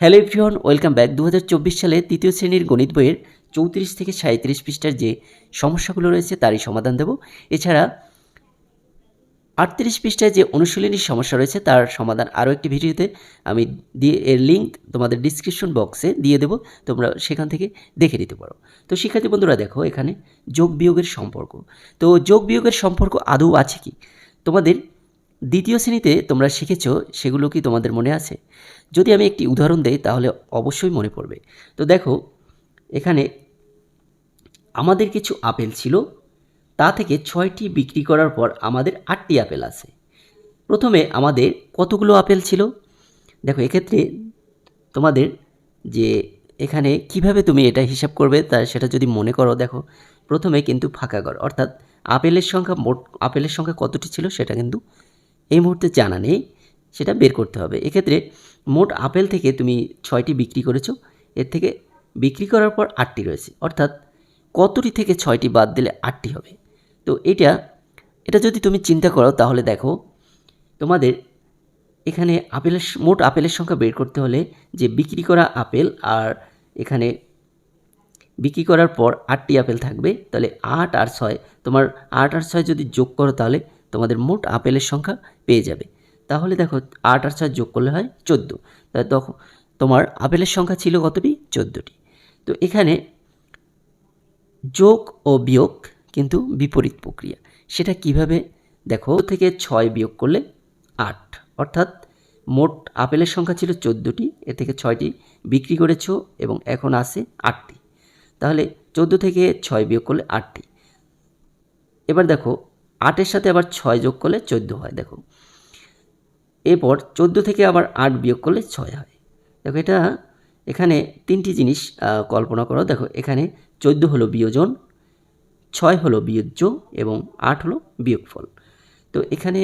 Hello everyone, welcome back. দু হাজার চব্বিশ সালে তৃতীয় শ্রেণির গণিত বইয়ের চৌত্রিশ থেকে সাঁত্রিশ পৃষ্ঠার যে সমস্যাগুলো রয়েছে, তারই সমাধান দেব। এছাড়া আটত্রিশ পৃষ্ঠায় যে অনুশীলনীর সমস্যা রয়েছে, তার সমাধান আরও একটি ভিডিওতে আমি দিয়ে, এর লিঙ্ক তোমাদের ডিসক্রিপশন বক্সে দিয়ে দেবো। তোমরা সেখান থেকে দেখে নিতে পারো। তো শিক্ষার্থী বন্ধুরা, দেখো, এখানে যোগ বিয়োগের সম্পর্ক। তো যোগ বিয়োগের সম্পর্ক আদৌ আছে কি? তোমাদের দ্বিতীয় শ্রেণীতে তোমরা শিখেছো, সেগুলো কি তোমাদের মনে আছে? যদি আমি একটি উদাহরণ দেই, তাহলে অবশ্যই মনে পড়বে। তো দেখো, এখানে আমাদের কিছু আপেল ছিল, তা থেকে ছয়টি বিক্রি করার পর আমাদের আটটি আপেল আছে। প্রথমে আমাদের কতগুলো আপেল ছিল? দেখো, এক্ষেত্রে তোমাদের যে এখানে কীভাবে তুমি এটা হিসাব করবে, তা সেটা যদি মনে করো, দেখো, প্রথমে কিন্তু ফাঁকা ঘর, অর্থাৎ আপেলের সংখ্যা মোট, আপেলের সংখ্যা কতটি ছিল সেটা কিন্তু এই মুহূর্তে জানা নেই। সেটা বের করতে হবে। এক্ষেত্রে মোট আপেল থেকে তুমি ছয়টি বিক্রি করেছ, এর থেকে বিক্রি করার পর আটটি রয়েছে। অর্থাৎ কতটি থেকে ছয়টি বাদ দিলে আটটি হবে? তো এটা এটা যদি তুমি চিন্তা করো তাহলে দেখো, তোমাদের এখানে আপেলের মোট আপেলের সংখ্যা বের করতে হলে যে বিক্রি করা আপেল আর এখানে বিক্রি করার পর আটটি আপেল থাকবে, তাহলে আট আর ছয়, তোমার আট আর ছয় যদি যোগ করো তাহলে তোমাদের মোট আপেলের সংখ্যা পেয়ে যাবে। তাহলে দেখো আট আর ছয় যোগ করলে হয় চোদ্দ। তাহলে তখন তোমার আপেলের সংখ্যা ছিল কতটি চোদ্দোটি। তো এখানে যোগ ও বিয়োগ কিন্তু বিপরীত প্রক্রিয়া। সেটা কীভাবে? দেখো থেকে ছয় বিয়োগ করলে আট। অর্থাৎ মোট আপেলের সংখ্যা ছিল চোদ্দোটি, এ থেকে ছয়টি বিক্রি করেছ এবং এখন আছে আটটি। তাহলে চোদ্দ থেকে ছয় বিয়োগ করলে আটটি। এবার দেখো, আটের সাথে আবার ছয় যোগ করলে চোদ্দ হয়। দেখো এরপর চোদ্দ থেকে আবার আট বিয়োগ করলে ছয় হয়। দেখো এটা, এখানে তিনটি জিনিস কল্পনা করো। দেখো এখানে চোদ্দ হলো বিয়োজন, ছয় হলো বিয়োজ্য এবং আট হলো বিয়োগফল। তো এখানে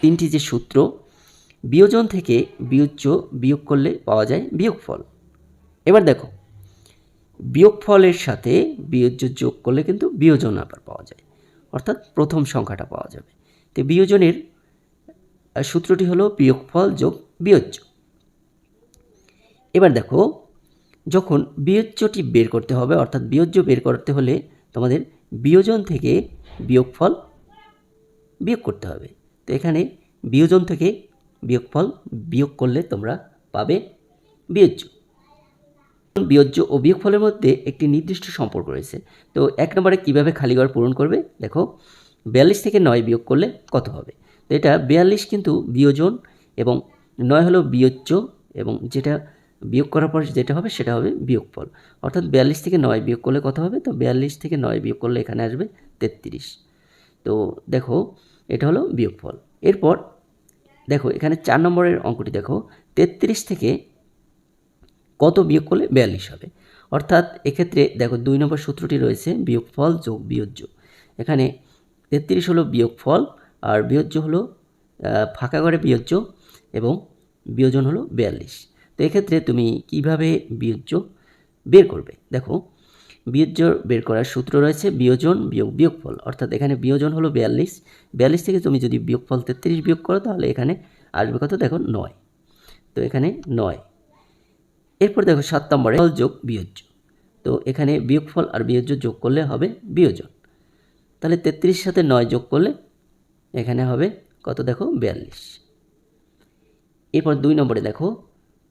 তিনটি যে সূত্র, বিয়োজন থেকে বিয়োজ্য বিয়োগ করলে পাওয়া যায় বিয়োগফল। এবার দেখো, বিয়োগফলের সাথে বিয়োজ্য যোগ করলে কিন্তু বিয়োজন আবার পাওয়া যায়, অর্থাৎ প্রথম সংখ্যাটা পাওয়া যাবে। তো বিয়োজনের সূত্রটি হলো বিয়োগফল যোগ বিয়োজ্য। এবার দেখো, যখন বিয়োজ্যটি বের করতে হবে, অর্থাৎ বিয়োজ্য বের করতে হলে তোমাদের বিয়োজন থেকে বিয়োগফল বিয়োগ করতে হবে। তো এখানে বিয়োজন থেকে বিয়োগফল বিয়োগ করলে তোমরা পাবে বিয়োজ্য। বিয়োজ্য ও বিয়োগফলের মধ্যে একটি নির্দিষ্ট সম্পর্ক রয়েছে। তো এক নম্বরে কীভাবে খালি ঘর পূরণ করবে? দেখো, বিয়াল্লিশ থেকে নয় বিয়োগ করলে কত হবে? এটা বিয়াল্লিশ কিন্তু বিয়োজন এবং নয় হলো বিয়োজ্য এবং যেটা বিয়োগ করার পর যেটা হবে সেটা হবে বিয়োগফল। অর্থাৎ বিয়াল্লিশ থেকে নয় বিয়োগ করলে কত হবে? তো বিয়াল্লিশ থেকে নয় বিয়োগ করলে এখানে আসবে তেত্রিশ। তো দেখো, এটা হলো বিয়োগফল। এরপর দেখো, এখানে চার নম্বরের অঙ্কটি দেখো, তেত্রিশ থেকে কত বিয়োগ করলে বিয়াল্লিশ হবে? অর্থাৎ এক্ষেত্রে দেখো, দুই নম্বর সূত্রটি রয়েছে বিয়োগফল যোগ বিয়োজ্য। এখানে তেত্রিশ হলো বিয়োগফল আর বিয়োজ্য হলো ফাঁকা ঘরে বিয়োজ্য এবং বিয়োজন হলো বিয়াল্লিশ। তো এক্ষেত্রে তুমি কীভাবে বিয়োজ্য বের করবে? দেখো, বিয়োজ্য বের করার সূত্র রয়েছে বিয়োজন বিয়োগ বিয়োগফল। অর্থাৎ এখানে বিয়োজন হলো বিয়াল্লিশ। বিয়াল্লিশ থেকে তুমি যদি বিয়োগফল তেত্রিশ বিয়োগ করো, তাহলে এখানে আসবে কত? দেখো, নয়। তো এখানে নয়। এরপর দেখো সাত নম্বরে ফল যোগ বিয়োজ্য। তো এখানে বিয়োগফল আর বিয়োজ্য যোগ করলে হবে বিয়োজন। তাহলে তেত্রিশ সাথে নয় যোগ করলে এখানে হবে কত দেখো? বিয়াল্লিশ। এরপর দুই নম্বরে দেখো,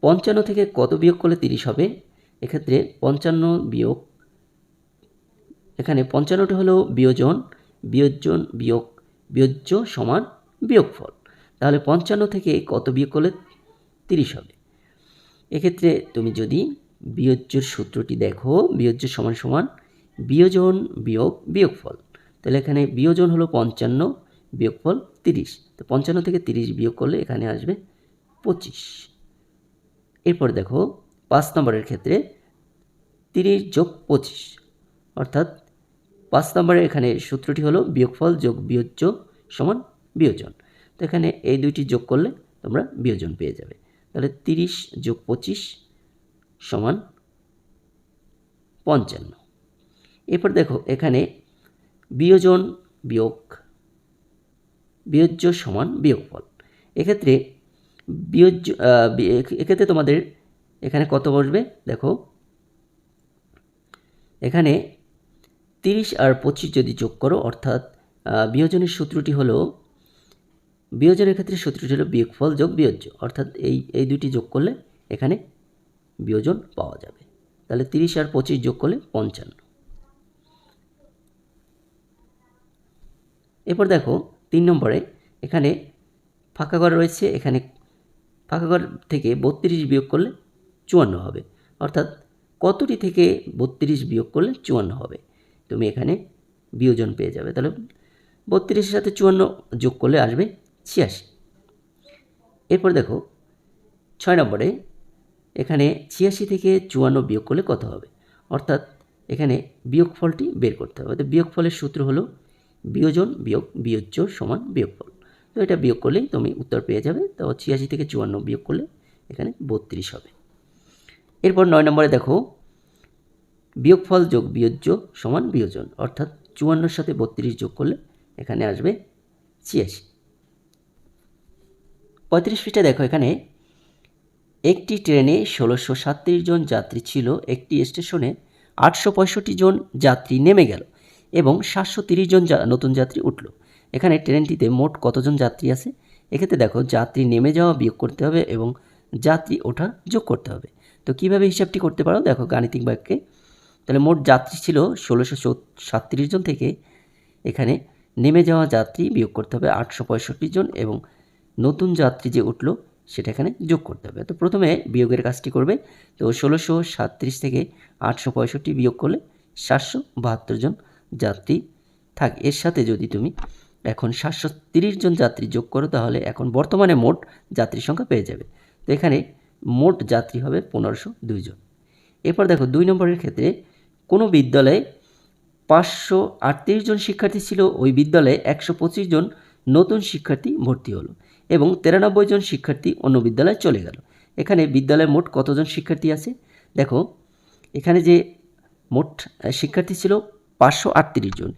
পঞ্চান্ন থেকে কত বিয়োগ করলে তিরিশ হবে? এক্ষেত্রে পঞ্চান্ন বিয়োগ, এখানে পঞ্চান্নটি হলো বিয়োজন বিয়োজন বিয়োগ, বিয়োজ্য সমান বিয়োগফল। তাহলে পঞ্চান্ন থেকে কত বিয়োগ করলে তিরিশ হবে? এক্ষেত্রে তুমি যদি বিয়োজ্যর সূত্রটি দেখো, বিয়োজ্য সমান সমান বিয়োজন বিয়োগ বিয়োগফল, তাহলে এখানে বিয়োজন হলো পঞ্চান্ন বিয়োগফল তিরিশ। তো পঞ্চান্ন থেকে তিরিশ বিয়োগ করলে এখানে আসবে পঁচিশ। এরপর দেখো, পাঁচ নম্বরের ক্ষেত্রে তিরিশ যোগ পঁচিশ, অর্থাৎ পাঁচ নম্বরে এখানে সূত্রটি হলো বিয়োগফল যোগ বিয়োজ্য সমান বিয়োজন। তো এখানে এই দুইটি যোগ করলে তোমরা বিয়োজন পেয়ে যাবে। তাহলে তিরিশ যোগ পঁচিশ সমান পঞ্চান্ন। এরপর দেখো, এখানে বিয়োজন বিয়োগ বিয়োজ্য সমান বিয়োগফল। এক্ষেত্রে বিয়োজ্য এক্ষেত্রে তোমাদের এখানে কত বসবে? দেখো, এখানে তিরিশ আর পঁচিশ যদি যোগ করো, অর্থাৎ বিয়োজনের সূত্রটি হলো, বিয়োজনের ক্ষেত্রে সূত্রটি হলো বিয়োগফল যোগ বিয়োজ্য। অর্থাৎ এই এই দুটি যোগ করলে এখানে বিয়োজন পাওয়া যাবে। তাহলে তিরিশ আর পঁচিশ যোগ করলে পঞ্চান্ন। এরপর দেখো তিন নম্বরে এখানে ফাঁকা ঘর রয়েছে, এখানে ফাঁকা ঘর থেকে বত্রিশ বিয়োগ করলে চুয়ান্ন হবে। অর্থাৎ কতটি থেকে বত্রিশ বিয়োগ করলে চুয়ান্ন হবে? তুমি এখানে বিয়োজন পেয়ে যাবে। তাহলে বত্রিশের সাথে চুয়ান্ন যোগ করলে আসবে ছিয়াশি। এরপর দেখো, ছয় নম্বরে এখানে ছিয়াশি থেকে চুয়ান্ন বিয়োগ করলে কত হবে? অর্থাৎ এখানে বিয়োগফলটি বের করতে হবে। তো বিয়োগফলের সূত্র হলো বিয়োজন বিয়োগ, বিয়োজ্য সমান বিয়োগফল। তো এটা বিয়োগ করলেই তুমি উত্তর পেয়ে যাবে। তো ছিয়াশি থেকে চুয়ান্ন বিয়োগ করলে এখানে বত্রিশ হবে। এরপর নয় নম্বরে দেখো, বিয়োগফল যোগ বিয়োজ্য সমান বিয়োজন, অর্থাৎ চুয়ান্নর সাথে বত্রিশ যোগ করলে এখানে আসবে ছিয়াশি। পঁয়ত্রিশ পৃষ্ঠা দেখো এখানে, একটি ট্রেনে ষোলোশো সাতত্রিশ জন যাত্রী ছিল, একটি স্টেশনে আটশো পঁয়ষট্টি জন যাত্রী নেমে গেল। এবং সাতশো জন নতুন যাত্রী উঠল। এখানে ট্রেনটিতে মোট কতজন যাত্রী আছে? এক্ষেত্রে দেখো, যাত্রী নেমে যাওয়া বিয়োগ করতে হবে এবং যাত্রী ওঠা যোগ করতে হবে। তো কীভাবে হিসাবটি করতে পারো? দেখো, গাণিতিক বাক্যে। তাহলে মোট যাত্রী ছিল ষোলোশো সাতত্রিশ জন থেকে এখানে নেমে যাওয়া যাত্রী বিয়োগ করতে হবে আটশো পঁয়ষট্টি জন এবং নতুন যাত্রী যে উঠল, সেটা এখানে যোগ করতে হবে। তো প্রথমে বিয়োগের কাজটি করবে। তো ষোলোশো সাতত্রিশ থেকে আটশো পঁয়ষট্টি বিয়োগ করলে সাতশো বাহাত্তর জন যাত্রী থাক, এর সাথে যদি তুমি এখন সাতশো তিরিশ জন যাত্রী যোগ করো, তাহলে এখন বর্তমানে মোট যাত্রী সংখ্যা পেয়ে যাবে। তো এখানে মোট যাত্রী হবে পনেরোশো দুইজন এরপর দেখো, দুই নম্বরের ক্ষেত্রে কোনো বিদ্যালয়ে পাঁচশো আটত্রিশ জন শিক্ষার্থী ছিল, ওই বিদ্যালয়ে একশো পঁচিশ জন নতুন শিক্ষার্থী ভর্তি হলো এবং তিরানব্বই জন শিক্ষার্থী অন্য বিদ্যালয়ে চলে গেল। এখানে বিদ্যালয়ে মোট কতজন শিক্ষার্থী আছে? দেখো, এখানে যে মোট শিক্ষার্থী ছিল পাঁচশো আটত্রিশ জন।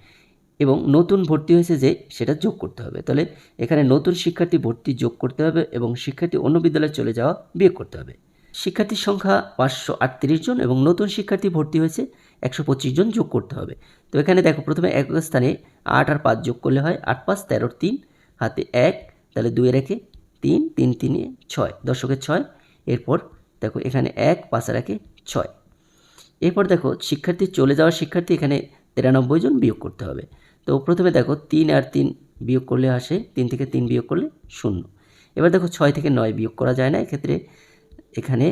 এবং নতুন ভর্তি হয়েছে যে সেটা যোগ করতে হবে। তাহলে এখানে নতুন শিক্ষার্থী ভর্তি যোগ করতে হবে এবং শিক্ষার্থী অন্য বিদ্যালয়ে চলে যাওয়া বিয়োগ করতে হবে। শিক্ষার্থীর সংখ্যা পাঁচশো আটত্রিশ জন এবং নতুন শিক্ষার্থী ভর্তি হয়েছে একশো পঁচিশ জন যোগ করতে হবে। তো এখানে দেখো প্রথমে এক স্থানে আট আর পাঁচ যোগ করলে হয় আট পাঁচ তেরোর তিন, হাতে এক, তাহলে দুই রেখে তিন তিন তিনে ছয় দশকের ছয়, এরপর দেখো এখানে এক পাঁচ রেখে ছয়। এরপর দেখো শিক্ষার্থী চলে যাওয়া শিক্ষার্থী এখানে তিরানব্বই জন বিয়োগ করতে হবে। তো প্রথমে দেখো তিন আর তিন বিয়োগ করলে আসে, তিন থেকে তিন বিয়োগ করলে শূন্য। এবার দেখো ছয় থেকে নয় বিয়োগ করা যায় না, এক্ষেত্রে এখানে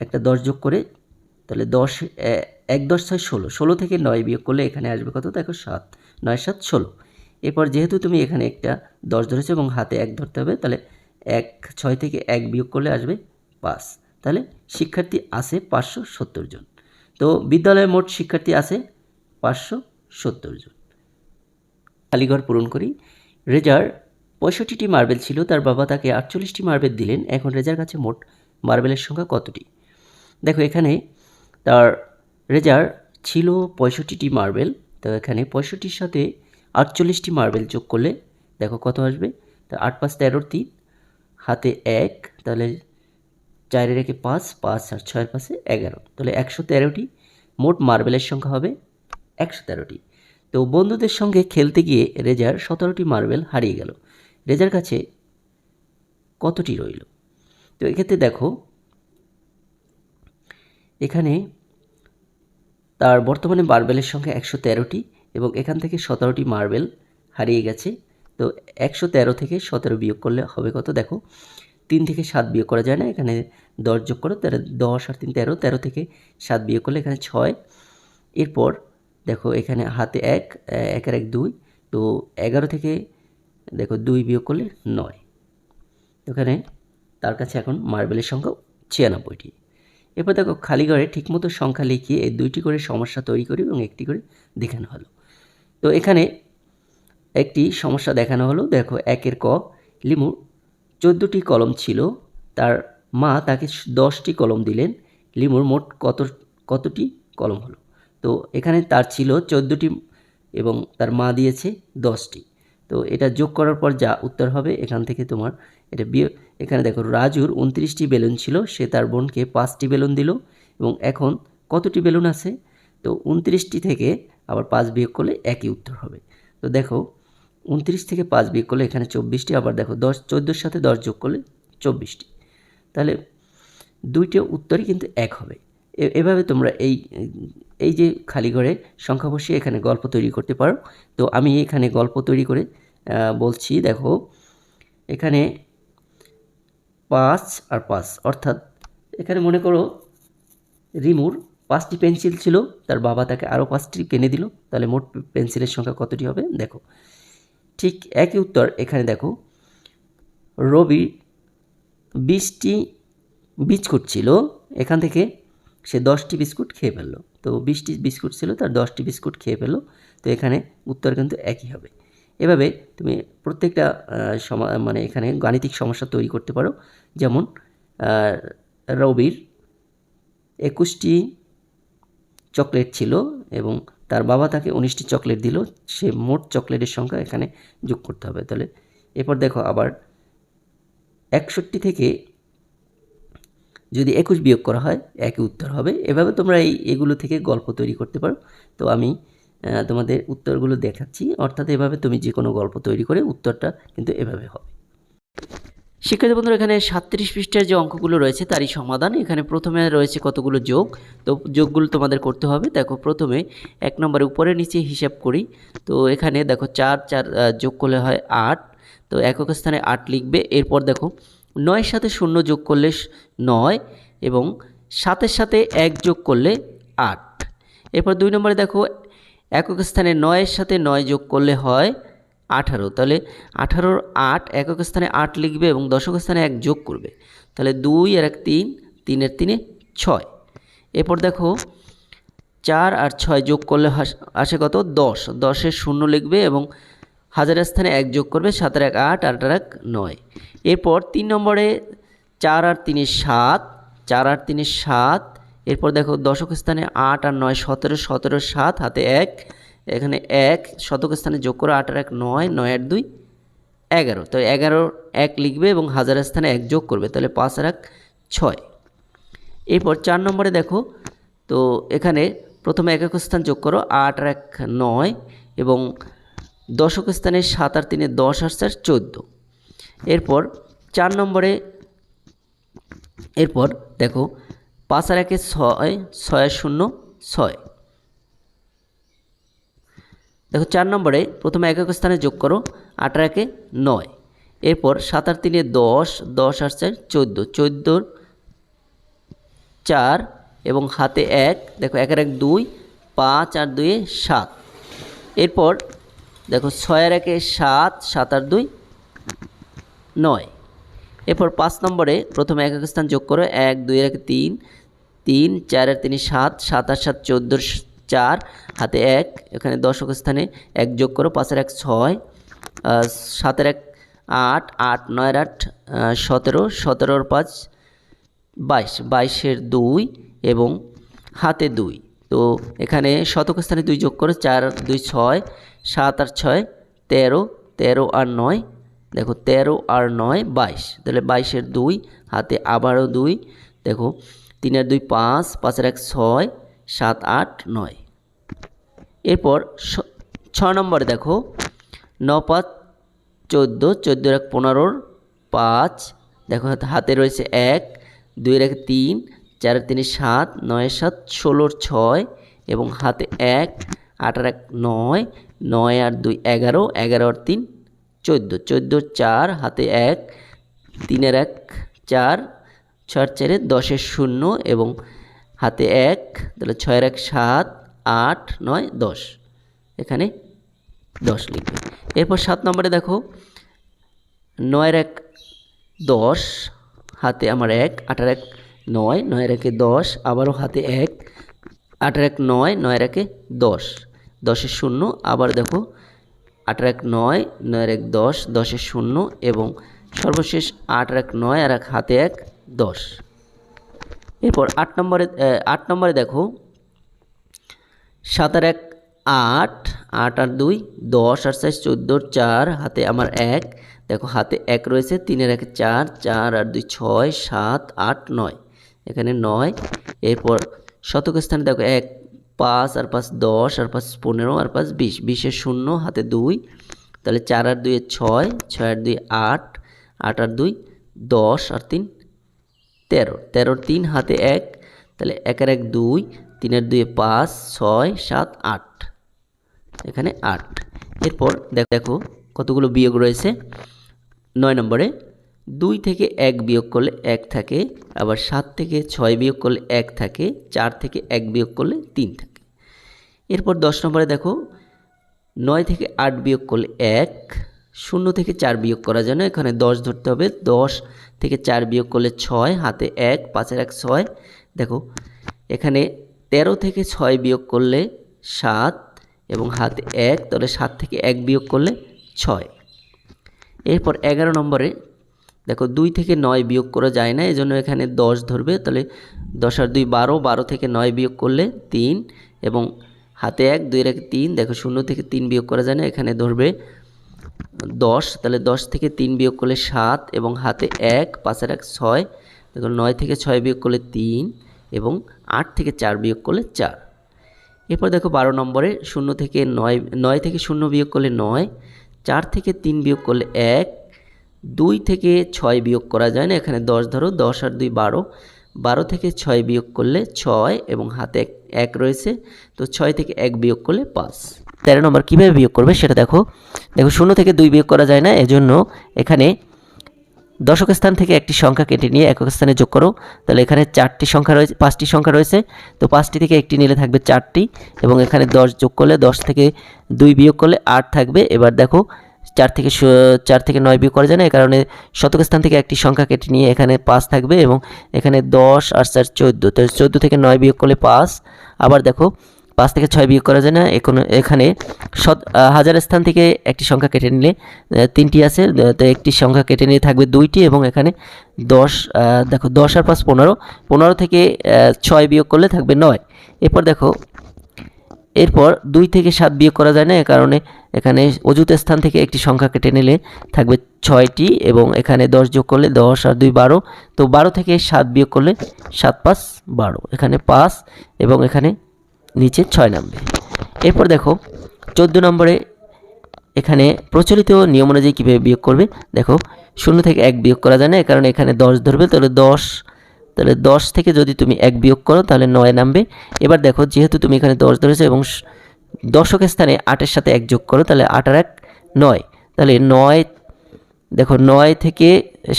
একটা দশ যোগ করে, তাহলে দশ এক দশ ছয় ষোলো। ষোলো থেকে নয় বিয়োগ করলে এখানে আসবে কত? দেখো সাত, নয় সাত ষোলো। এরপর যেহেতু তুমি এখানে একটা দশ ধরেছো এবং হাতে এক ধরতে হবে, তাহলে এক, ছয় থেকে এক বিয়োগ করলে আসবে পাঁচ। তাহলে শিক্ষার্থী আছে পাঁচশো সত্তর জন। তো বিদ্যালয়ে মোট শিক্ষার্থী আছে পাঁচশো সত্তর জন। খালিঘর পূরণ করি। রেজার পঁয়ষট্টিটি মার্বেল ছিল, তার বাবা তাকে আটচল্লিশটি মার্বেল দিলেন। এখন রেজার কাছে মোট মার্বেলের সংখ্যা কতটি? দেখো, এখানে তার রেজার ছিল পঁয়ষট্টিটি মার্বেল, তো এখানে পঁয়ষট্টির সাথে আটচল্লিশটি মার্বেল যোগ করলে দেখো কত আসবে? তা আট পাঁচ তেরোর তিন, হাতে এক, তাহলে চারের রেখে পাঁচ পাঁচ আর ছয়ের পাশে এগারো। তাহলে একশো তেরোটি মোট মার্বেলের সংখ্যা হবে একশো তেরোটি। তো বন্ধুদের সঙ্গে খেলতে গিয়ে রেজার সতেরোটি মার্বেল হারিয়ে গেল। রেজার কাছে কতটি রইল? তো এক্ষেত্রে দেখো, এখানে তার বর্তমানে মার্বেলের সংখ্যা একশো তেরোটি এবং এখান থেকে সতেরোটি মার্বেল হারিয়ে গেছে। তো একশো তেরো থেকে সতেরো বিয়োগ করলে হবে কত? দেখো, তিন থেকে সাত বিয়োগ করা যায় না, এখানে দশ যোগ করো তেরো দশ আর তিন তেরো তেরো থেকে সাত বিয়োগ করলে এখানে ছয়। এরপর দেখো এখানে হাতে এক, একের এক দুই, তো এগারো থেকে দেখো দুই বিয়োগ করলে নয়। তো এখানে তার কাছে এখন মার্বেলের সংখ্যা ছিয়ানব্বইটি। এরপর দেখো খালি ঘরে ঠিকমতো সংখ্যা লিখিয়ে এই দুইটি করে সমস্যা তৈরি করি এবং একটি করে দেখানো হলো। তো এখানে একটি সমস্যা দেখানো হলো। দেখো একের ক, লিমু চোদ্দোটি কলম ছিল, তার মা তাকে দশটি কলম দিলেন, লিমুর মোট কত, কতটি কলম হলো? তো এখানে তার ছিল চোদ্দোটি এবং তার মা দিয়েছে দশটি। তো এটা যোগ করার পর যা উত্তর হবে এখান থেকে তোমার এটা বিয়ে, এখানে দেখো রাজুর উনত্রিশটি বেলুন ছিল, সে তার বোনকে পাঁচটি বেলুন দিল এবং এখন কতটি বেলুন আছে? তো উনত্রিশটি থেকে আবার পাঁচ বিয়োগ করলে একই উত্তর হবে। তো দেখো উনত্রিশ থেকে পাঁচ বিয়োগ করলে এখানে চব্বিশটি, আবার দেখো দশ, চোদ্দোর সাথে দশ যোগ করলে চব্বিশটি। তাহলে দুইটা উত্তরই কিন্তু এক হবে। এভাবে তোমরা এই এই যে খালি ঘরে সংখ্যা বসিয়ে এখানে গল্প তৈরি করতে পারো। তো আমি এখানে গল্প তৈরি করে বলছি, দেখো, এখানে পাঁচ আর পাঁচ, অর্থাৎ এখানে মনে করো রিমুর পাঁচটি পেন্সিল ছিল, তার বাবা তাকে আরও পাঁচটি কিনে দিল, তাহলে মোট পেন্সিলের সংখ্যা কতটি হবে? দেখো, ঠিক একই উত্তর এখানে দেখো, রবি বিশটি বিস্কুট ছিল এখান থেকে সে দশটি বিস্কুট খেয়ে ফেলল। তো বিশটি বিস্কুট ছিল, তার দশটি বিস্কুট খেয়ে ফেলল। তো এখানে উত্তর কিন্তু একই হবে। এভাবে তুমি প্রত্যেকটা সমা মানে এখানে গাণিতিক সমস্যা তৈরি করতে পারো। যেমন রবির একুশটি চকলেট ছিল এবং তার বাবা তাকে উনিশটি চকলেট দিল। সে মোট চকলেটের সংখ্যা এখানে যোগ করতে হবে। তাহলে এরপর দেখো আবার একষট্টি থেকে যদি একুশ বিয়োগ করা হয় একই উত্তর হবে। এভাবে তোমরা এই, এগুলো থেকে গল্প তৈরি করতে পারো। তো আমি তোমাদের উত্তরগুলো দেখাচ্ছি। অর্থাৎ এভাবে তুমি যে কোনো গল্প তৈরি করে উত্তরটা কিন্তু এভাবে হবে। শিক্ষার্থী বন্ধুরা, এখানে সাতত্রিশ পৃষ্ঠার যে অঙ্কগুলো রয়েছে, তারই সমাধান। এখানে প্রথমে রয়েছে কতগুলো যোগ। তো যোগগুলো তোমাদের করতে হবে। দেখো, প্রথমে এক নম্বরে উপরে, নিচে হিসাব করি। তো এখানে দেখো, চার চার যোগ করলে হয় আট। তো একক স্থানে আট লিখবে। এরপর দেখো নয়ের সাথে শূন্য যোগ করলে নয় এবং সাতের সাথে এক যোগ করলে আট। এরপর দুই নম্বরে দেখো, একক স্থানে নয়ের সাথে নয় যোগ করলে হয় আঠারো। তাহলে আঠারোর আট একক স্থানে আট লিখবে এবং দশক স্থানে এক যোগ করবে। তাহলে দুই আর এক তিন, তিনের তিনে ছয়। এরপর দেখো, চার আর ছয় যোগ করলে আসে কত? দশ। দশের শূন্য লিখবে এবং হাজারের স্থানে এক যোগ করবে, সাতের এক আট, আটের এক নয়। এরপর তিন নম্বরে চার আর তিনে সাত, চার আর তিনে সাত, এরপর দেখো দশক স্থানে আট আর নয়, সতেরো সতেরো সাত, হাতে এক, এখানে এক, শতক স্থানে যোগ করো আট আর এক নয় নয় আর দুই, এগারো। তো এগারো এক লিখবে এবং হাজারের স্থানে এক যোগ করবে, তাহলে পাঁচ আর এক ছয়। এরপর চার নম্বরে দেখো, তো এখানে প্রথমে এক এক স্থান যোগ করো আট আর এক নয় এবং দশক স্থানে সাত আর তিনে দশ আর চার চোদ্দ। এরপর চার নম্বরে, এরপর দেখো, পাঁচ আর একে ছয় ছয় আর শূন্য, ছয়। দেখো, চার নম্বরে প্রথমে একক স্থানে যোগ করো, আট আর একে নয়। এরপর সাত আর তিনে দশ দশ আর চার চোদ্দ। চোদ্দোর চার এবং হাতে এক, দেখো, একের এক দুই, পাঁচ আর দুয়ে সাত। এরপর দেখো ছয় আর একে সাত সাত আর দুই, নয়। এরপর পাঁচ নম্বরে প্রথমে একক স্থান যোগ করো, এক, দুই এক তিন তিন, চার আর তিন সাত সাত আর সাত চোদ্দোর চার, হাতে এক, এখানে দশক স্থানে এক যোগ করো পাঁচের এক ছয় সাতের এক আট আট নয়ের আট সতেরো সতেরোর পাঁচ, বাইশ, বাইশের দুই এবং হাতে দুই। তো এখানে শতক স্থানে দুই যোগ করে, চার, দুই, ছয় সাত আর ছয়, তেরো তেরো আর নয়, দেখো তেরো আর নয়, বাইশ। তাহলে বাইশের দুই, হাতে আবারও দুই, দেখো তিন তিনের দুই পাঁচ, পাঁচের এক ছয়, সাত আট নয়। এরপর ছ নম্বরে দেখো, ন পাঁচ, চোদ্দ চোদ্দোর এক পনেরোর পাঁচ, দেখো হাতে- রয়েছে এক দুইয়ের এক তিন চারের তিনে সাত নয়ের সাত, ষোলোর ছয় এবং হাতে এক আটার এক নয় নয় আর দুই এগারো এগারো আর তিন, চোদ্দ। চোদ্দোর চার, হাতে এক, তিনের এক, চার ছয় চারে দশের শূন্য এবং হাতে এক, তাহলে ছয়ের এক সাত, আট, নয়, দশ। এখানে দশ লিখবে। এরপর সাত নম্বরে দেখো, নয়ের এক দশ, হাতে আমার এক, আটার এক নয়, নয়ের একে দশ, আবারও হাতে এক, আটার এক নয়, নয়ের একে দশ। দশের শূন্য, আবার দেখো আটার এক নয় নয়ের এক দশ, দশের শূন্য এবং সর্বশেষ আটার এক নয় আর এক হাতে এক দশ। এরপর আট নম্বরে আট নম্বরে দেখো সাতার এক আট আট আর দুই দশ, আর চার চোদ্দোর চার, হাতে আমার এক। দেখো হাতে এক রয়েছে তিনের এক চার চার আর দুই ছয়, সাত, আট, নয়। এখানে নয়। এরপর শতক স্থানে দেখো এক পাঁচ আর পাঁচ দশ আর পাঁচ পনেরো আর পাঁচ বিশ। বিশের শূন্য, হাতে দুই। তাহলে চার আর দুই ছয় ছয় আর দুই আট আট আর দুই, দশ আর তিন, তেরো। তেরোর তিন, হাতে এক। তাহলে একের এক, দুই। তিনের দুই পাঁচ, ছয়, সাত, আট। এখানে আট। এরপর দেখ- দেখো কতগুলো বিয়োগ রয়েছে। নয় নম্বরে, দুই থেকে এক বিয়োগ করলে এক থাকে। আবার সাত থেকে ছয় বিয়োগ করলে এক থাকে। চার থেকে এক বিয়োগ করলে তিন থাকে। এরপর দশ নম্বরে দেখো, নয় থেকে আট বিয়োগ করলে এক, শূন্য থেকে চার বিয়োগ করা জন্য এখানে দশ ধরতে হবে, দশ থেকে চার বিয়োগ করলে ছয়, হাতে এক, পাঁচের এক ছয়, দেখো, এখানে তেরো থেকে ছয় বিয়োগ করলে সাত এবং হাতে এক, তাহলে সাত থেকে এক বিয়োগ করলে ছয়। এরপর এগারো নম্বরে, দেখো, দুই থেকে নয় বিয়োগ করা যায় না, এজন্য এখানে দশ ধরবে, তাহলে দশ আর দুই বারো বারো থেকে নয় বিয়োগ করলে তিন এবং হাতে এক, দুই এক, তিন। দেখো শূন্য থেকে তিন বিয়োগ করা যায় না, এখানে ধরবে দশ। তাহলে দশ থেকে তিন বিয়োগ করলে সাত এবং হাতে এক পাঁচের এক ছয়। দেখো নয় থেকে ছয় বিয়োগ করলে তিন এবং আট থেকে চার বিয়োগ করলে চার। এরপর দেখো বারো নম্বরে শূন্য থেকে নয় নয় থেকে শূন্য বিয়োগ করলে নয়, চার থেকে তিন বিয়োগ করলে এক, দুই থেকে ছয় বিয়োগ করা যায় না, এখানে দশ ধরো, দশ আর দুই বারো। বারো থেকে ছয় বিয়োগ করলে ছয় এবং হাতে এক রয়েছে, তো ছয় থেকে এক বিয়োগ করলে পাঁচ। তেরো নম্বর কীভাবে বিয়োগ করবে সেটা দেখো। দেখো, শূন্য থেকে দুই বিয়োগ করা যায় না, এজন্য এখানে দশক স্থান থেকে একটি সংখ্যা কেটে নিয়ে একক স্থানে যোগ করো। তাহলে এখানে চারটি সংখ্যা রয়েছে, পাঁচটি সংখ্যা রয়েছে, তো পাঁচটি থেকে একটি নিলে থাকবে চারটি এবং এখানে দশ যোগ করলে দশ থেকে দুই বিয়োগ করলে আট থাকবে। এবার দেখো চার থেকে চার থেকে নয় বিয়োগ করা যায় না এই কারণে শতক স্থান থেকে একটি সংখ্যা কেটে নিয়ে এখানে পাঁচ থাকবে এবং এখানে দশ আর চার চোদ্দ। তো চোদ্দ থেকে নয় বিয়োগ করলে পাঁচ। আবার দেখো, পাঁচ থেকে ছয় বিয়োগ করা যায় না এখন এখানে শত হাজার স্থান থেকে একটি সংখ্যা কেটে নিলে তিনটি আছে তো একটি সংখ্যা কেটে নিয়ে থাকবে দুইটি এবং এখানে দশ দেখো দশ আর পাঁচ পনেরো। পনেরো থেকে ছয় বিয়োগ করলে থাকবে নয়। এরপর দেখো এরপর দুই থেকে সাত বিয়োগ করা যায় না, এ কারণে এখানে অযুত স্থান থেকে একটি সংখ্যা কেটে নিলে থাকবে ছয়টি এবং এখানে দশ যোগ করলে দশ আর দুই বারো। তো বারো থেকে সাত বিয়োগ করলে সাত পাঁচ বারো। এখানে পাঁচ এবং এখানে নিচে ছয় নামবে। এরপর দেখো, চোদ্দ নম্বরে এখানে প্রচলিত নিয়ম অনুযায়ী কীভাবে বিয়োগ করবে? দেখো, শূন্য থেকে এক বিয়োগ করা যায় না কারণে এখানে দশ ধরবে, তাহলে দশ তাহলে দশ থেকে যদি তুমি এক বিয়োগ করো, তাহলে নয় নামবে। এবার দেখো, যেহেতু তুমি এখানে দশ ধরেছো এবং দশকের স্থানে আটের সাথে এক যোগ করো, তাহলে আট আর এক নয়। তাহলে নয়, দেখো, নয় থেকে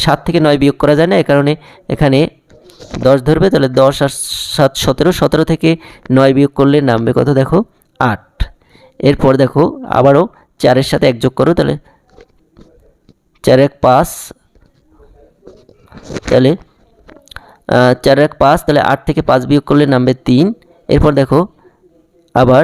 সাত থেকে নয় বিয়োগ করা যায় না, এ কারণে এখানে দশ ধরবে, তাহলে দশ আর সাত সতেরো সতেরো থেকে নয় বিয়োগ করলে নামবে কত দেখো? আট। এরপর দেখো, আবারও চারের সাথে এক যোগ করো, তাহলে চার এক পাঁচ, তাহলে চার এক পাঁচ, তাহলে আট থেকে পাঁচ বিয়োগ করলে নামবে তিন। এরপর দেখো, আবার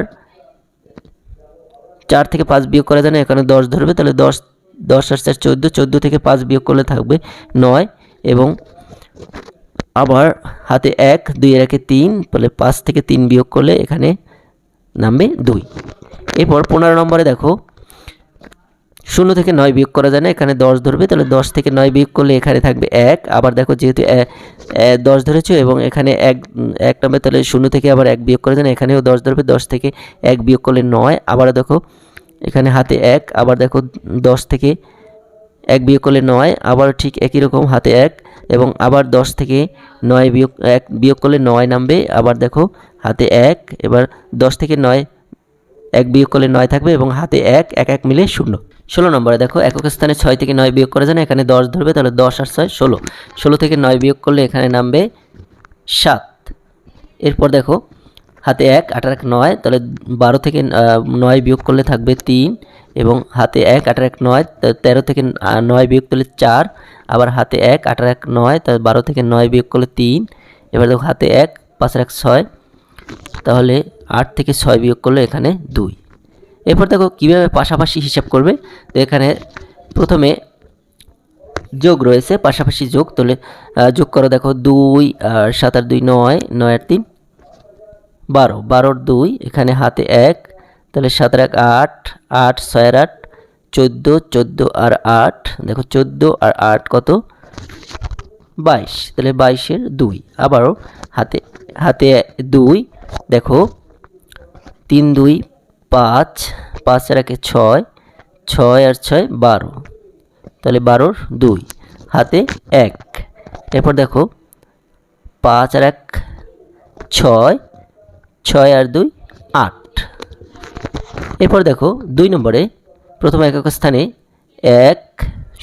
চার থেকে পাঁচ বিয়োগ করা যায় না, এখানে দশ ধরবে, তাহলে দশ দশ আর চার চোদ্দ চোদ্দ থেকে পাঁচ বিয়োগ করলে থাকবে নয় এবং আবার হাতে এক, দুই একে তিন, তাহলে পাঁচ থেকে তিন বিয়োগ করলে এখানে নামবে দুই। এরপর পনেরো নম্বরে দেখো শূন্য থেকে নয় বিয়োগ করা যায় না, এখানে দশ ধরবে, তাহলে দশ থেকে নয় বিয়োগ করলে এখানে থাকবে এক, আবার দেখো যেহেতু দশ ধরেছো এবং এখানে এক এক নামবে তাহলে শূন্য থেকে আবার এক বিয়োগ করা যায় না, এখানেও দশ ধরবে, দশ থেকে এক বিয়োগ করলে নয়, আবার দেখো এখানে হাতে এক, আবার দেখো দশ থেকে এক বিয়োগ করলে নয়, আবার ঠিক একই রকম হাতে এক, এবং আবার দশ থেকে নয় বিয়োগ, এক বিয়োগ করলে নয় নামবে, আবার দেখো হাতে এক, এবার দশ থেকে নয়, এক বিয়োগ করলে নয় থাকবে এবং হাতে এক এক এক মিলে শূন্য ষোলো নম্বরে দেখো, একক স্থানে ছয় থেকে নয় বিয়োগ করা যায় এখানে দশ ধরবে, তাহলে দশ আর ছয়, ষোলো। ষোলো থেকে নয় বিয়োগ করলে এখানে নামবে সাত। এরপর দেখো, হাতে এক আটার এক নয়, তাহলে বারো থেকে নয় বিয়োগ করলে থাকবে তিন এবং হাতে এক আটার এক নয় তেরো থেকে নয় বিয়োগ করলে চার, আবার হাতে এক আটার এক নয় তাহলে বারো থেকে নয় বিয়োগ করলে তিন, এবার দেখো হাতে এক পাঁচের এক ছয়, তাহলে আট থেকে ছয় বিয়োগ করলে এখানে দুই। এরপর দেখো কীভাবে পাশাপাশি হিসাব করবে? তো এখানে প্রথমে যোগ রয়েছে, পাশাপাশি যোগ, তাহলে যোগ করো দেখো দুই আর সাত আর দুই নয় নয় আর তিন, বারো, বারোর দুই, এখানে হাতে এক, তাহলে সাত আর এক আট আট ছয় আর আট, চোদ্দ চোদ্দ আর আট, দেখো চোদ্দ আর আট কত? বাইশ, তাহলে বাইশের দুই, আবারও হাতে হাতে দুই, দেখো, তিন দুই পাঁচ পাঁচ আর একে ছয় ছয় আর ছয় বারো। তাহলে বারোর দুই, হাতে এক। এরপর দেখো, পাঁচ আর এক, ছয় ছয় আর দুই, আট। এরপর দেখো, দুই নম্বরে প্রথম একক স্থানে এক,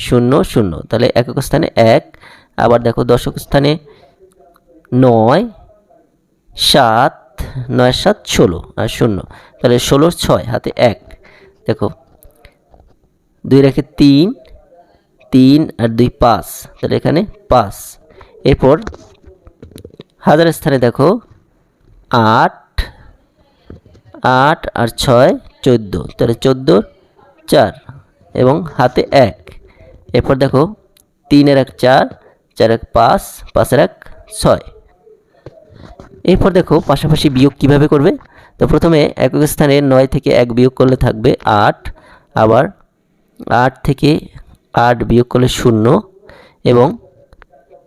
শূন্য শূন্য। তাহলে একক স্থানে এক, আবার দেখো দশক স্থানে নয়, সাত নয়, সাত, ষোলো আর শূন্য। তাহলে ষোলোর ছয়, হাতে এক। দেখো, দুই রেখে তিন তিন আর দুই পাঁচ, তাহলে এখানে পাঁচ। এরপর হাজার স্থানে দেখো, আট আট আর ছয়, চোদ্দ। তাহলে চোদ্দোর চার এবং হাতে এক। এরপর দেখো তিনের এক চার চার এক পাঁচ পাঁচের এক ছয়। এরপর দেখো, পাশাপাশি বিয়োগ কীভাবে করবে? তো প্রথমে একক স্থানে নয় থেকে এক বিয়োগ করলে থাকবে আট, আবার আট থেকে আট বিয়োগ করলে শূন্য এবং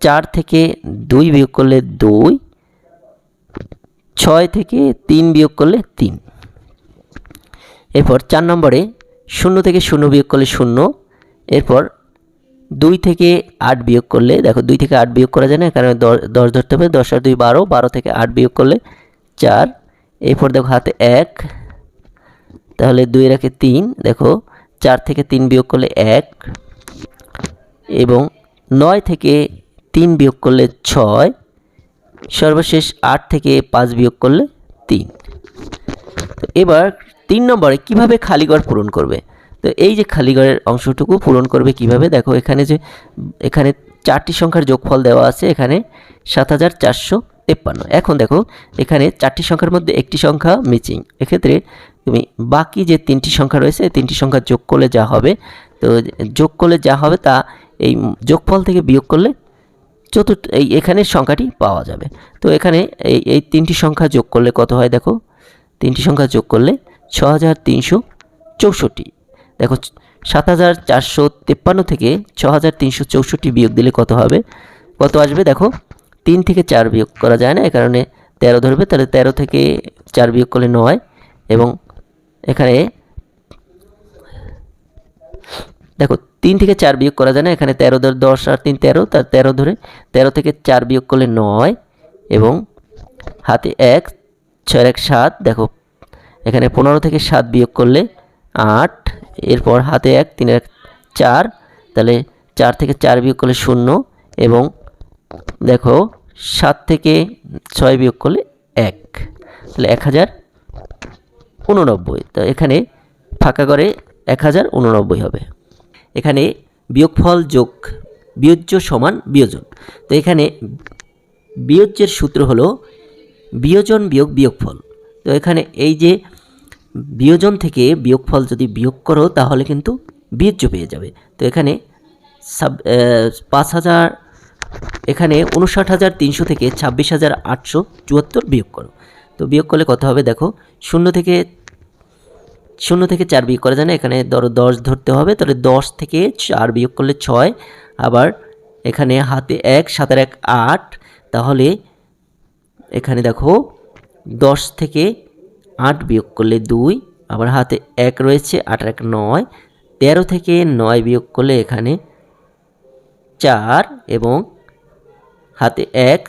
চার থেকে দুই বিয়োগ করলে দুই, ছয় থেকে তিন বিয়োগ করলে তিন। এরপর চার নম্বরে শূন্য থেকে শূন্য বিয়োগ করলে শূন্য, এরপর দুই থেকে আট বিয়োগ করলে, দেখো দুই থেকে আট বিয়োগ করা যায় না, কারণ দশ ধরতে হবে, দশ আর দুই বারো বারো থেকে আট বিয়োগ করলে চার এরপর দেখো হাতে এক, তাহলে দুই রাখে তিন, দেখো চার থেকে তিন বিয়োগ করলে এক এবং নয় থেকে তিন বিয়োগ করলে ছয়, সর্বশেষ আট থেকে পাঁচ বিয়োগ করলে তিন। তো এবার তিন নম্বরে কীভাবে খালিঘর পূরণ করবে? তো এই যে খালিঘরের অংশটুকু পূরণ করবে কীভাবে? দেখো এখানে যে, এখানে চারটি সংখ্যার যোগফল দেওয়া আছে, এখানে সাত হাজার চারশো তেপ্পান্ন এখন দেখো, এখানে চারটি সংখ্যার মধ্যে একটি সংখ্যা মিচিং এক্ষেত্রে তুমি বাকি যে তিনটি সংখ্যা রয়েছে তিনটি সংখ্যা যোগ করলে যা হবে, তো যোগ করলে যা হবে তা এই যোগফল থেকে বিয়োগ করলে চতুর্থ, এই এখানের সংখ্যাটি পাওয়া যাবে। তো এখানে এই এই তিনটি সংখ্যা যোগ করলে কত হয় দেখো? তিনটি সংখ্যা যোগ করলে ছ হাজার তিনশো চৌষট্টি। দেখো, সাত হাজার চারশো তেপ্পান্ন থেকে ছ হাজার তিনশো চৌষট্টি বিয়োগ দিলে কত হবে? কত আসবে দেখো? তিন থেকে চার বিয়োগ করা যায় না, এ কারণে তেরো ধরবে, তাহলে তেরো থেকে চার বিয়োগ করলে নয় এবং এখানে দেখো, তিন থেকে চার বিয়োগ করা যায় না, এখানে তেরো ধর দশ আর তিন তেরো, তার তেরো ধরে তেরো থেকে চার বিয়োগ করলে নয় এবং হাতে এক, ছয় এক সাত, দেখো, এখানে পনেরো থেকে সাত বিয়োগ করলে আট, এরপর হাতে এক, তিন এক চার, তাহলে চার থেকে চার বিয়োগ করলে শূন্য এবং দেখো, সাত থেকে ছয় বিয়োগ করলে এক। তাহলে এক হাজার উননব্বই। তো এখানে ফাঁকা করে এক হাজার উননব্বই হবে। এখানে বিয়োগফল যোগ, বিয়োজ্য সমান বিয়োজন। তো এখানে বিয়োজ্যের সূত্র হলো বিয়োজন বিয়োগ বিয়োগফল। তো এখানে এই যে বিয়োজন থেকে বিয়োগফল যদি বিয়োগ করো, তাহলে কিন্তু বিয়োজ্য পেয়ে যাবে। তো এখানে সাব পাঁচ হাজার এখানে উনষাট হাজার তিনশো থেকে ছাব্বিশ হাজার আটশো চুয়াত্তর বিয়োগ করো। তো বিয়োগ করলে কত হবে দেখো? শূন্য থেকে শূন্য থেকে চার বিয়োগ করা যায় না, এখানে ধরো দশ ধরতে হবে, তাহলে দশ থেকে চার বিয়োগ করলে ছয়, আবার এখানে হাতে এক, সাতের এক আট, তাহলে এখানে দেখো দশ থেকে আট বিয়োগ করলে দুই, আবার হাতে এক রয়েছে আট এক নয়, তেরো থেকে নয় বিয়োগ করলে এখানে চার এবং হাতে এক,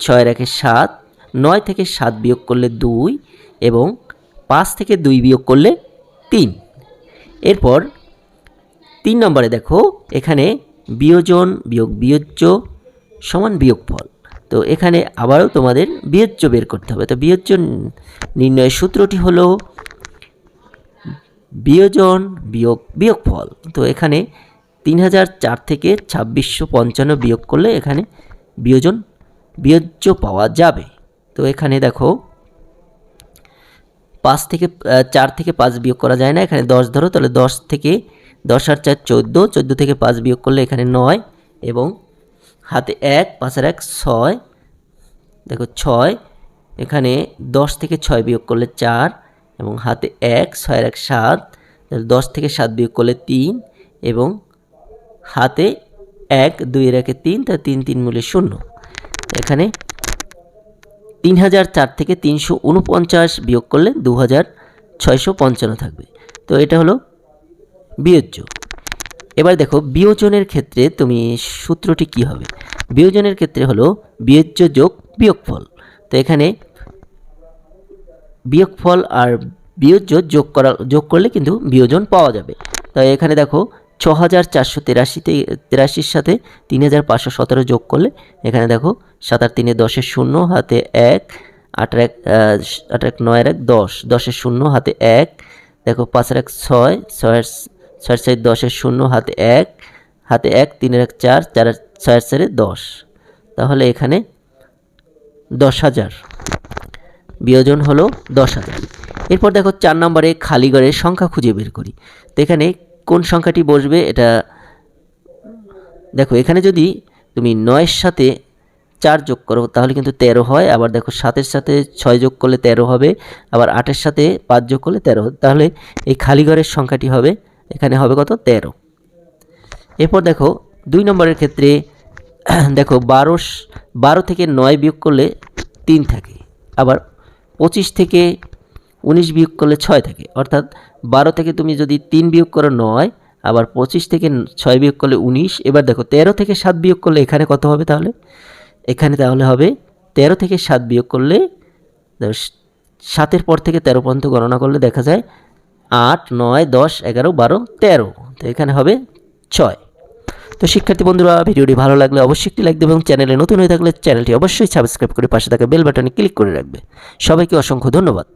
ছয় রেখে সাত, নয় থেকে সাত বিয়োগ করলে দুই এবং পাঁচ থেকে দুই বিয়োগ করলে তিন। এরপর তিন নম্বরে দেখো, এখানে বিয়োজন বিয়োগ বিয়োজ্য সমান বিয়োগফল। তো এখানে আবারও তোমাদের বিয়োজ্য বের করতে হবে। তো বিয়োজ্য নির্ণয়ের সূত্রটি হলো বিয়োজন বিয়োগ বিয়োগফল। তো এখানে তিন হাজার চার থেকে ছাব্বিশশো পঞ্চান্ন বিয়োগ করলে এখানে বিয়োজন, বিয়োজ্য পাওয়া যাবে। তো এখানে দেখো, পাঁচ থেকে চার থেকে পাঁচ বিয়োগ করা যায় না, এখানে দশ ধরো, তাহলে দশ থেকে দশ আর চার চোদ্দ চোদ্দ থেকে পাঁচ বিয়োগ করলে এখানে নয়, এবং হাতে এক পাঁচের এক ছয়, দেখো ছয়, এখানে দশ থেকে ছয় বিয়োগ করলে চার, এবং হাতে এক ছয়ের এক সাত দশ থেকে সাত বিয়োগ করলে তিন, এবং হাতে এক দুইয়ের একে তিন তা তিন তিন মূলে শূন্য। এখানে তিন হাজার চার থেকে তিনশো উনপঞ্চাশ বিয়োগ করলে দু হাজার ছয়শো পঞ্চান্ন থাকবে। তো এটা হলো বিয়োজ্য। এবার দেখো, বিয়োজনের ক্ষেত্রে তুমি সূত্রটি কি হবে? বিয়োজনের ক্ষেত্রে হলো বিয়োজ্য যোগ বিয়োগফল। তো এখানে বিয়োগফল আর বিয়োজ্য যোগ করা, যোগ করলে কিন্তু বিয়োজন পাওয়া যাবে। তো এখানে দেখো ছ হাজার চারশো তেরাশিতে, তেরাশির সাথে তিন হাজার পাঁচশো সতেরো যোগ করলে, এখানে দেখো, সাত আর তিনে দশের শূন্য, হাতে এক আটের এক আটের এক নয়ের এক, দশ দশের শূন্য, হাতে এক, দেখো পাঁচের এক ছয়, ছয়ের ছয়ের চার দশের শূন্য, হাতে এক হাতে এক, তিনের এক চার, চারের, ছয়ের চারে দশ। তাহলে এখানে দশ হাজার। বিয়োজন হলো দশ হাজার। এরপর দেখো, চার নম্বরে খালি ঘরের সংখ্যা খুঁজে বের করি। তো এখানে কোন সংখ্যাটি বসবে এটা দেখো, এখানে যদি তুমি নয়ের সাথে চার যোগ করো, তাহলে কিন্তু তেরো হয়। আবার দেখো, সাতের সাথে ছয় যোগ করলে তেরো হবে। আবার আটের সাথে পাঁচ যোগ করলে তেরো তাহলে এই খালি ঘরের সংখ্যাটি হবে, এখানে হবে কত? তেরো। এরপর দেখো, দুই নম্বরের ক্ষেত্রে দেখো, বারো বারো থেকে নয় বিয়োগ করলে তিন থাকে। আবার পঁচিশ থেকে উনিশ বিয়োগ করলে ছয় থাকে। অর্থাৎ বারো থেকে তুমি যদি তিন বিয়োগ করো নয়, আবার পঁচিশ থেকে ছয় বিয়োগ করলে উনিশ, এবার দেখো তেরো থেকে সাত বিয়োগ করলে এখানে কত হবে তাহলে? এখানে তাহলে হবে তেরো থেকে সাত বিয়োগ করলে সাতের পর থেকে তেরো পর্যন্ত গণনা করলে দেখা যায় আট, নয়, দশ, এগারো, বারো, তেরো। তো এখানে হবে ছয়। তো শিক্ষার্থী বন্ধুরা, ভিডিওটি ভালো লাগলে অবশ্যই একটি লাইক দেবে এবং চ্যানেলে নতুন হয়ে থাকলে চ্যানেলটি অবশ্যই সাবস্ক্রাইব করে পাশে থাকা বেল বাটনে ক্লিক করে রাখবে। সবাইকে অসংখ্য ধন্যবাদ।